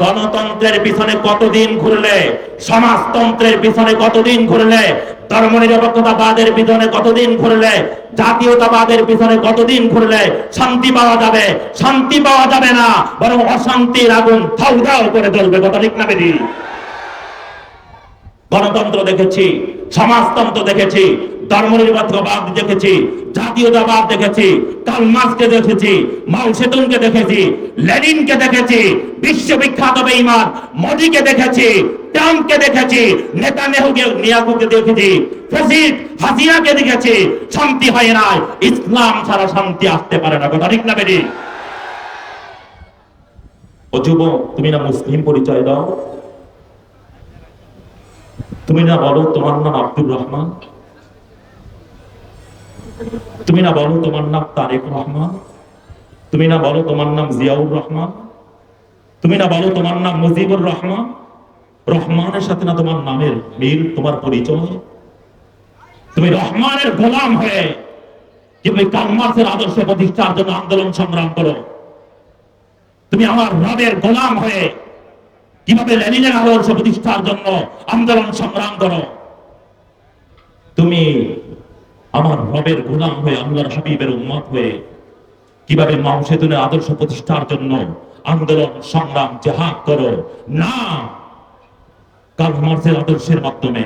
গণতন্ত্রের পিছনে কতদিন ঘুরলে, সমাজতন্ত্রের পিছনে কতদিন ঘুরলে, ধর্মনিরপেক্ষতাবাদের পিছনে কতদিন ঘুরলে, জাতীয়তাবাদের পিছনে কতদিন ঘুরলে, শান্তি পাওয়া যাবে, শান্তি পাওয়া যাবে না, বরং অশান্তির আগুন থাউ থাউ করে জ্বলবে, কথা ঠিক না বেরি গণতন্ত্র দেখেছি, সমাজতন্ত্র দেখেছি ধর্মনিরপেক্ষবাদ দেখেছি, জাতীয়তাবাদ দেখেছি, কালমাসকে দেখেছি মাও সেতুনকে দেখেছি, লেনিনকে দেখেছি, বিশ্ববিখ্যাত মোদিকে দেখেছি, ট্রাম্পকে দেখেছি, নেতানেহুকে নিয়াকুকে দেখেছি ফেসিদ দেখেছি, শান্তি হয় না ইসলাম ছাড়া শান্তি আসতে পারে না, কথা ঠিক না বেরি ও যুবক, তুমি না মুসলিম পরিচয় দাও। তুমি না বলো তোমার নাম আব্দুর রহমান? তুমি না বলো তোমার নাম তারেক রহমান? তুমি না বলো তোমার নাম জিয়াউর রহমান? তুমি না বলো তোমার নাম মুজিবুর রহমান? রহমানের সাথে না তোমার নামের মিল, তোমার পরিচয়? তুমি রহমানের গোলাম হয়ে তুমি কালমার্সের আদর্শ প্রতিষ্ঠার জন্য আন্দোলন সংগ্রাম করো? তুমি আমার রবের গোলাম হয়ে কীভাবে লেনিনের আদর্শ প্রতিষ্ঠার জন্য আন্দোলন সংগ্রাম করো? তুমি আমার রবের গোলাম হয়ে, আল্লাহর হাবিবের উম্মত হয়ে কীভাবে মাংসেতুনের আদর্শ প্রতিষ্ঠার জন্য আন্দোলন, সংগ্রাম, জেহাদ করো? না! আদর্শের মাধ্যমে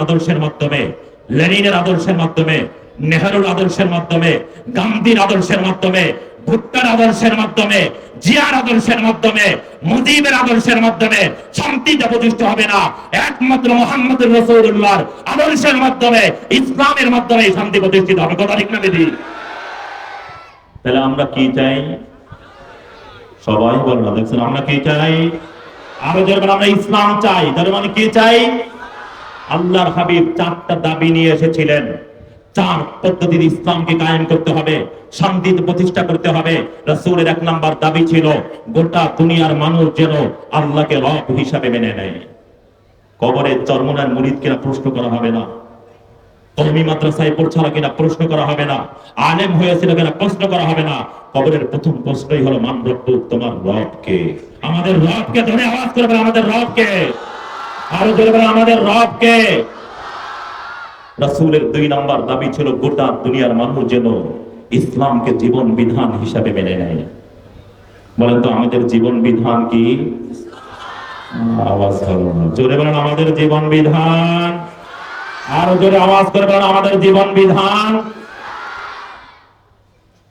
আদর্শের মাধ্যমে, লেনিনের আদর্শের মাধ্যমে, নেহরুর আদর্শের মাধ্যমে, গান্ধীর আদর্শের মাধ্যমে, ভুট্টার আদর্শের মাধ্যমে জিয়ার আদর্শের মাধ্যমে, মুজিবের আদর্শের মাধ্যমে শান্তিটা প্রতিষ্ঠা হবে না। একমাত্র মোহাম্মদ রসুল্লাহর আদর্শের মাধ্যমে, ইসলামের মাধ্যমে শান্তি প্রতিষ্ঠিত হবে। কথা ঠিক না দিদি তাহলে আমরা কি চাই? সবাই বল না, দেখছেন, আমরা কি চাই? আরও যেরকম আমরা ইসলাম চাই। তার মানে কি চাই? আল্লাহর হাবিব চারটা দাবি নিয়ে এসেছিলেন। চার পদ্ধতির ইসলামকে কায়েম করতে হবে শান্তি প্রতিষ্ঠা করতে হবে। রাসূলের এক নাম্বার দাবি ছিল, গোটা দুনিয়ার মানুষ যেন আল্লাহকে রব হিসাবে মেনে নেয়। কবরের চর্মনার মুরিদ কিনা প্রশ্ন করা হবে না। কলমি মাদ্রাসায় পড়ছালা কিনা প্রশ্ন করা হবে না। আলেম হয়েছিল কিনা প্রশ্ন করা হবে না। কবরের প্রথম প্রশ্নই হলো, মান রব্বু, তোমার রবকে? আমাদের রবকে ধরে আওয়াজ করবে আমাদের রবকে। আরও জোরে আমাদের রবকে। রাসূলের দুই নাম্বার দাবি ছিল গোটা দুনিয়ার মানুষ যেন ইসলামকে জীবন বিধান হিসাবে মেনে নেয়। বলেন তো, আমাদের জীবন বিধান কি? আওয়াজ না। জোরে বলেন, আমাদের জীবন বিধান। জোরে আওয়াজ করে বলেন, আমাদের জীবন বিধান।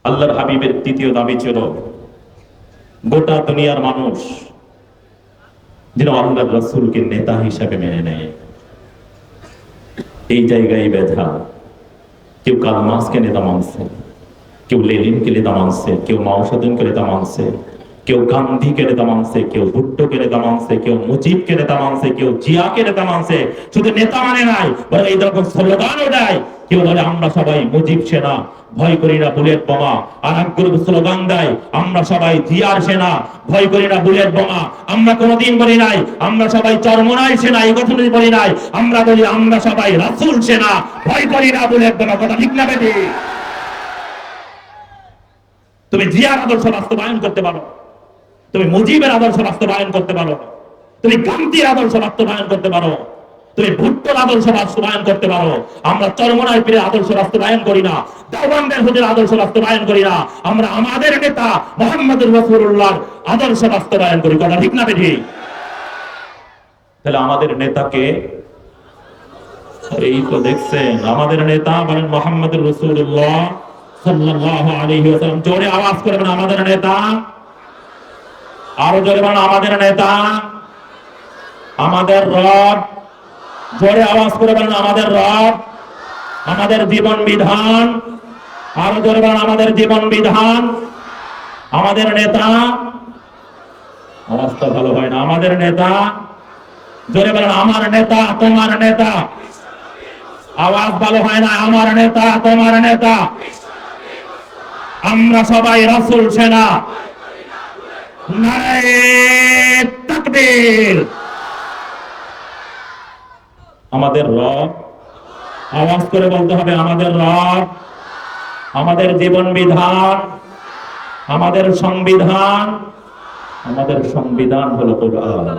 আল্লাহর হাবিবের তৃতীয় দাবি ছিল, গোটা দুনিয়ার মানুষ যেন আল্লাহর রাসূলকে নেতা হিসাবে মেনে নেয়। এই জায়গায় ব্যথা। কেউ কাল মাসকে নেতা মানছে কেউ লেনিনকে নেতা মানছে কেউ মাওসাদুনকে নেতা মানছে কেউ গান্ধীকে নেতা মানছে কেউ ভুট্টোকে নেতা মানছে কেউ মুজিবকে নেতা মানছে কেউ জিয়াকে নেতা মানছে শুধু নেতা মানে নাই বলে এই রকম স্লোগানও দেয়। কেউ বলে, আমরা সবাই মুজিব সেনা, ভয় করি না বুলেট বোমা। আর এক স্লোগান দেয়, আমরা সবাই জিয়ার সেনা, ভয় করি না বুলেট বোমা। আমরা কোনোদিন বলি নাই, আমরা সবাই চরমনাই সেনা, এই কথা বলি নাই, আমরা বলি, আমরা সবাই রাসুল সেনা, ভয় করি না বুলেট বোমা। কথা ঠিক না বেটি তুমি জিয়ার আদর্শ বাস্তবায়ন করতে পারো। তুমি মুজিবের আদর্শ বাস্তবায়ন করতে পারো। তুমি গান্ধীর আদর্শ বাস্তবায়ন করতে পারো। তুমি ভুট্টোর আদর্শ বাস্তবায়ন করতে পারো। আমরা চরমনায় পীরের আদর্শ বাস্তবায়ন করি না। দেওবন্দের হুজুর আদর্শ বাস্তবায়ন করি না। আমরা আমাদের নেতা মোহাম্মদ রসুল্লাহর আদর্শ বাস্তবায়ন করি। কথা ঠিক না বেঠি? তাহলে আমাদের নেতাকে এই তো দেখছেন, আমাদের নেতা বলেন রসুল্লাহ জোরে আওয়াজ করবেন আমাদের নেতা। আরও জোরে বলেন, আমাদের নেতা। আমাদের রব জোরে আওয়াজ করে বলেন, আমাদের রব, আমাদের জীবন বিধান, আরও জোরে বলেন, আমাদের জীবন বিধান, আমাদের নেতা অবস্থা ভালো হয় না, আমাদের নেতা, জোরে বলেন, আমার নেতা, তোমার নেতা, আওয়াজ ভালো হয় না, আমার নেতা, তোমার নেতা, আমরা সবাই রাসূল, সেনা নারায়ে তাকবীর। আমাদের রব। আওয়াজ করে বলতে হবে, আমাদের রব, আমাদের জীবন বিধান আমাদের সংবিধান আমাদের সংবিধান হলো কোরআন।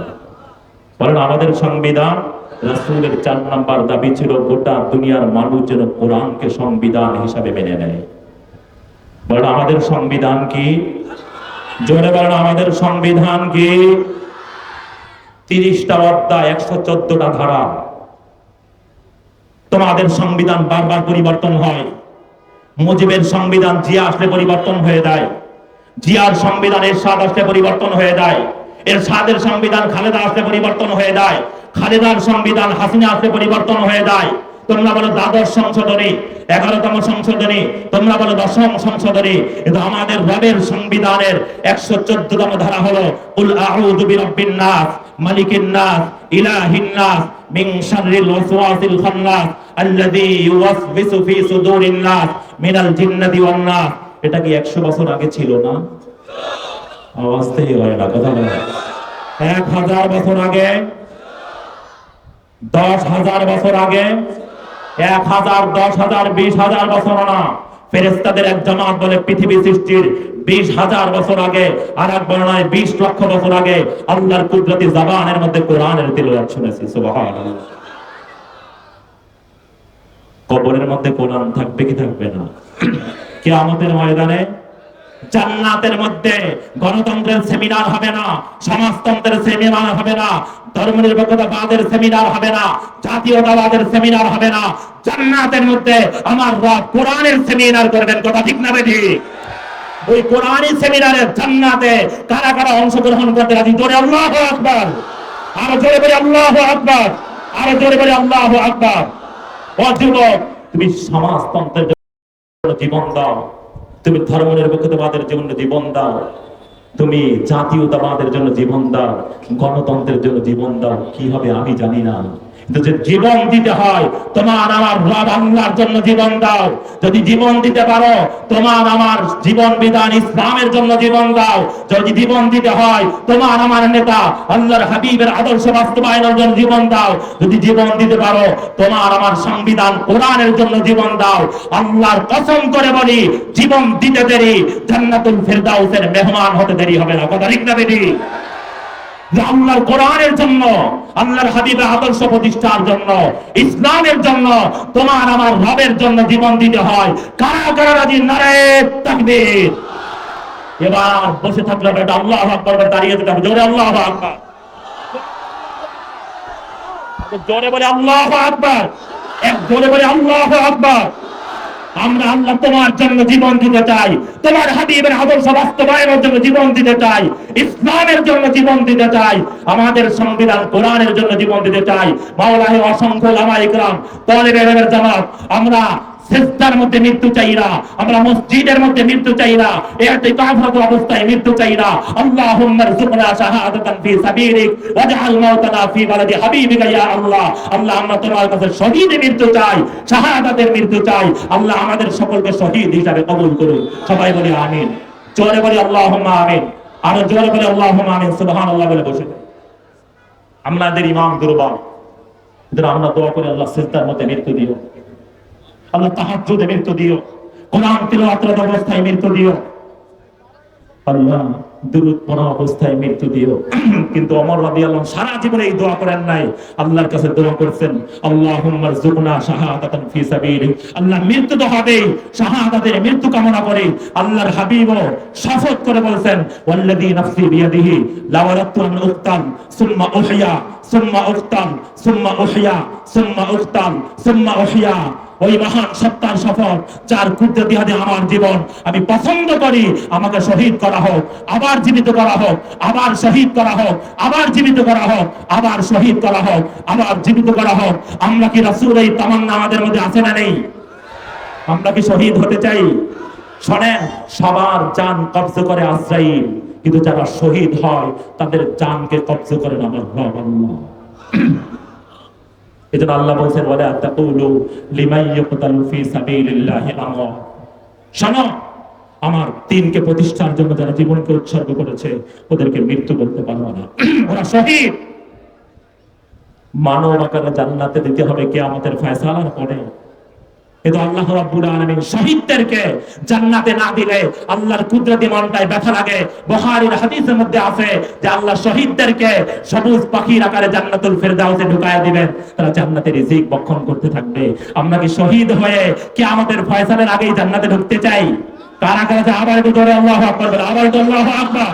কারণ আমাদের সংবিধান রাসূলের চার নাম্বার দাবি ছিল, গোটা দুনিয়ার মানুষ যেন কোরআনকে সংবিধান হিসাবে মেনে নেয়। বলেন, আমাদের সংবিধান কি? জোরে বলেন, আমাদের সংবিধান কি? তিরিশটা অধ্যায়, একশো চোদ্দটা ধারা। তোমাদের সংবিধান বারবার পরিবর্তন হয়। মুজিবের সংবিধান জিয়া আসলে পরিবর্তন হয়ে যায়। জিয়ার সংবিধান এরশাদ আসলে পরিবর্তন হয়ে যায়। এরশাদের সংবিধান খালেদা আসলে পরিবর্তন হয়ে যায়। খালেদার সংবিধান হাসিনা আসলে পরিবর্তন হয়ে যায়। তোমরা বলো দ্বাদশ সংশোধনী, এগারোতম সংশোধনী, তোমরা বলো দশম সংশোধনী, কিন্তু আমাদের রবের সংবিধানের একশো চোদ্দতম ধারা হলো উল আউযু বিরাব্বিন নাস মালিকিন নাস, ইলাহিন নাস, মিন শাররিল ওয়াসওয়াসিল খান্নাস, আল্লাযী ইউওয়াসবিসু ফি সুদুরিন নাস, মিনাল জিন্নাতি ওয়ান নাস। এটা কি 100 বছর আগে ছিল না? আওয়াজতেই হয় না, কথা বলে এক হাজার বছর আগে, দশ হাজার বছর আগে, এক হাজার, দশ হাজার, বিশ হাজার বছর না। ফেরেস্তাদের এক জামাত বলে পৃথিবী সৃষ্টির বিশ হাজার বছর আগে, আর এক বর্ণায় বিশ লক্ষ বছর আগে আল্লাহর কুদরতি জাবানের মধ্যে কোরআনের তিলওয়াত শুনেছি, সুবহানাল্লাহ। কবরের মধ্যে কোরআন থাকবে কি থাকবে না? কিয়ামতের ময়দানে, জান্নাতের মধ্যে গণতন্ত্রের সেমিনার হবে না, সমাজতন্ত্রের সেমিনার হবে না, ধর্মনিরপেক্ষতাবাদের সেমিনার হবে না, জাতীয়তাবাদের সেমিনার হবে না। জান্নাতের মধ্যে আমার রব কোরআনের সেমিনার করবেন, কথা ঠিক না বেঠি ওই কোরআনী সেমিনারে জান্নাতে কারা কারা অংশগ্রহণ করতে রাজি? জোরে আল্লাহ আকবার। আরও জোরে বলে আল্লাহ আকবার। আরও জোরে বলে আল্লাহ আকবার। ও তুমি সমাজতন্ত্রের জীবন দাও। তুমি ধর্ম নিরপেক্ষতাবাদের জন্য জীবন দাও। তুমি জাতীয়তাবাদের জন্য জীবন দাও। গণতন্ত্রের জন্য জীবন দাও। কি হবে আমি জানি না। কিন্তু যে জীবন দিতে হয়, তোমার আমার আল্লাহর জন্য জীবন দাও। যদি জীবন দিতে পারো, তোমার আমার জীবন বিধান ইসলামের জন্য জীবন দাও। যদি জীবন দিতে হয়, তোমার আমার নেতা আল্লাহর হাবিবের আদর্শ বাস্তবায়নের জন্য জীবন দাও। যদি জীবন দিতে পারো, তোমার আমার সংবিধান কোরআনের জন্য জীবন দাও। আল্লাহর কসম করে বলি, জীবন দিতে দেরি, জান্নাতুল ফেরদাউসের মেহমান হতে দেরি হবে না। কথা ঠিক না বেটি? আল্লাহর কোরআনের জন্য আল্লাহর হাবিবের আদর্শ প্রতিষ্ঠার জন্য ইসলামের জন্য তোমার আমার রবের জন্য জীবন দিতে হয়। কারা কারা রাজি? নারে এবার বসে থাকলে হবে, এটা আল্লাহ আকবর বলে দাঁড়িয়ে যেতে হবে। জোরে আল্লাহ আকবর। জোরে বলে আল্লাহ আকবর। এক জোরে বলে আল্লাহ আকবর। আমরা আল্লাহ তোমার জন্য জীবন দিতে চাই। তোমার হাবিবের আদর্শ বাস্তবায়নের জন্য জীবন দিতে চাই। ইসলামের জন্য জীবন দিতে চাই। আমাদের সংবিধান কোরআনের জন্য জীবন দিতে চাই। মাওলাহে অসংখ্য লামা ইকরাম তলেবে জামাত, আমরা সিজদার মধ্যে মৃত্যু চাই না। আমরা মসজিদের মধ্যে মৃত্যু চাই না। ইতিকাফরত অবস্থায় মৃত্যু চাই না। আল্লাহুম্মা রযুকনা শাহাদাতান ফি সাবিলিক ওয়াজআল মাউতানা ফি বালাদি হাবিবিকা ইয়া আল্লাহ। আল্লাহ আমরা তোমার কাছে শহীদের মৃত্যু চাই, শাহাদাতের মৃত্যু চাই। আল্লাহ আমাদের সকলকে শহীদ হিসাবে কবুল করুন। সবাই বলি আমিন। জোরে বলি আল্লাহুম্মা আমিন। আর জোরে বলি আল্লাহুম্মা আমিন। সুবহানাল্লাহ বলে বসে আমাদের ইমাম দুর্বল। আমরা দোয়া করে আল্লাহ সিজদার মধ্যে মৃত্যু দিও। আল্লাহ তাহাজ্জুদে মৃত্যু দিও। কোরআন তিলাওয়াতের অবস্থায় মৃত্যু দিও। আল্লাহ পড়া অবস্থায় মৃত্যু দিও। কিন্তু অমর আনহু সারা জীবনে এই দোয়া করেন নাই। আল্লাহর কাছে দোয়া করছেন শাহাদাতান ফি আল্লাহ মৃত্যু তো হবেই, শাহাদাতের মৃত্যু কামনা করে। আল্লাহর হাবিবও শপথ করে বলছেন, ওয়াল্লাযী নাফসি বিয়াদিহি লাওয়ালাতু আন সুম্মা উহইয়া সুম্মা উক্তাল, সুম্মা উহইয়া সুম্মা উক্তাল, সুম্মা উহইয়া ওই মহান সত্তার শপথ যার কুদরতি হাতে আমার জীবন, আমি পছন্দ করি, আমাকে শহীদ করা হোক, আবার জীবিত করা হোক, আবার শহীদ করা হোক, আবার জীবিত করা হোক, আবার শহীদ করা হোক, আবার জীবিত করা হোক। আমরা কি রাসূল এই তামান্না আমাদের মধ্যে আছে না নেই? আমরা কি শহীদ হতে চাই? শোনেন, সবার জান কবজ করে আজরাইল, কিন্তু যারা শহীদ হয়, তাদের জানকে কবজ করেন আমার রব এজন্য আল্লাহ বলছেন তাকুলু কৌলু লিমাই ফি সাবিলিল্লাহি আমওয়াত শোনো, আমার তিনকে প্রতিষ্ঠার জন্য যারা জীবনকে উৎসর্গ করেছে, ওদেরকে মৃত্যু বলতে পারব না। ওরা শহীদ! মানব আকারে জান্নাতে দিতে হবে কে আমাদের ফয়সালার পরে? কিন্তু আল্লাহ রাব্বুল আলামিন শহীদদেরকে জান্নাতে না দিলে আল্লাহর কুদরতি মনটায় ব্যথা লাগে। বুখারীর হাদিসের মধ্যে আছে যে আল্লাহ শহীদদেরকে সবুজ পাখির আকারে জান্নাতুল ফেরদাউসে ঢুকায় দিবেন। তারা জান্নাতের রিজিক বক্ষণ করতে থাকবে। আমরা কি শহীদ হয়ে কি আমাদের ফয়সালের আগেই জান্নাতে ঢুকতে চাই? কারা কারা আবার একটু ধরে আল্লাহু আকবার আবার আল্লাহু আকবার।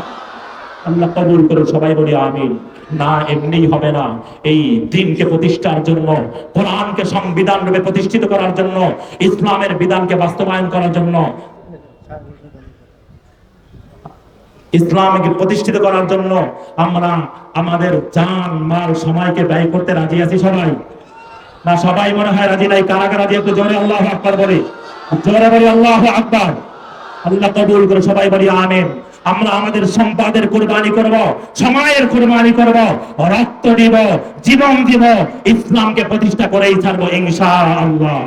আল্লাহ কবুল করে সবাই বলি আমিন। না এমনি হবে না। এই দিনকে প্রতিষ্ঠার জন্য, কোরআনকে সংবিধান রূপে প্রতিষ্ঠিত করার জন্য, ইসলামের বিধানকে বাস্তবায়ন করার জন্য, ইসলামকে প্রতিষ্ঠিত করার জন্য আমরা আমাদের জান, মাল, সময়কে ব্যয় করতে রাজি আছি সবাই? না, সবাই মনে হয় রাজি নাই? কারা কারা দিয়ে একটু জোরে আল্লাহ আকবার বলি। জোরে বলি আল্লাহ আকবার। আল্লাহ কবুল করে সবাই বলি আমিন। আমরা আমাদের সম্পাদের কোরবানি করব, সময়ের কোরবানি করব, রক্ত দিব, জীবন দিব, ইসলামকে প্রতিষ্ঠা করেই ছাড়বো ইনশাআল্লাহ।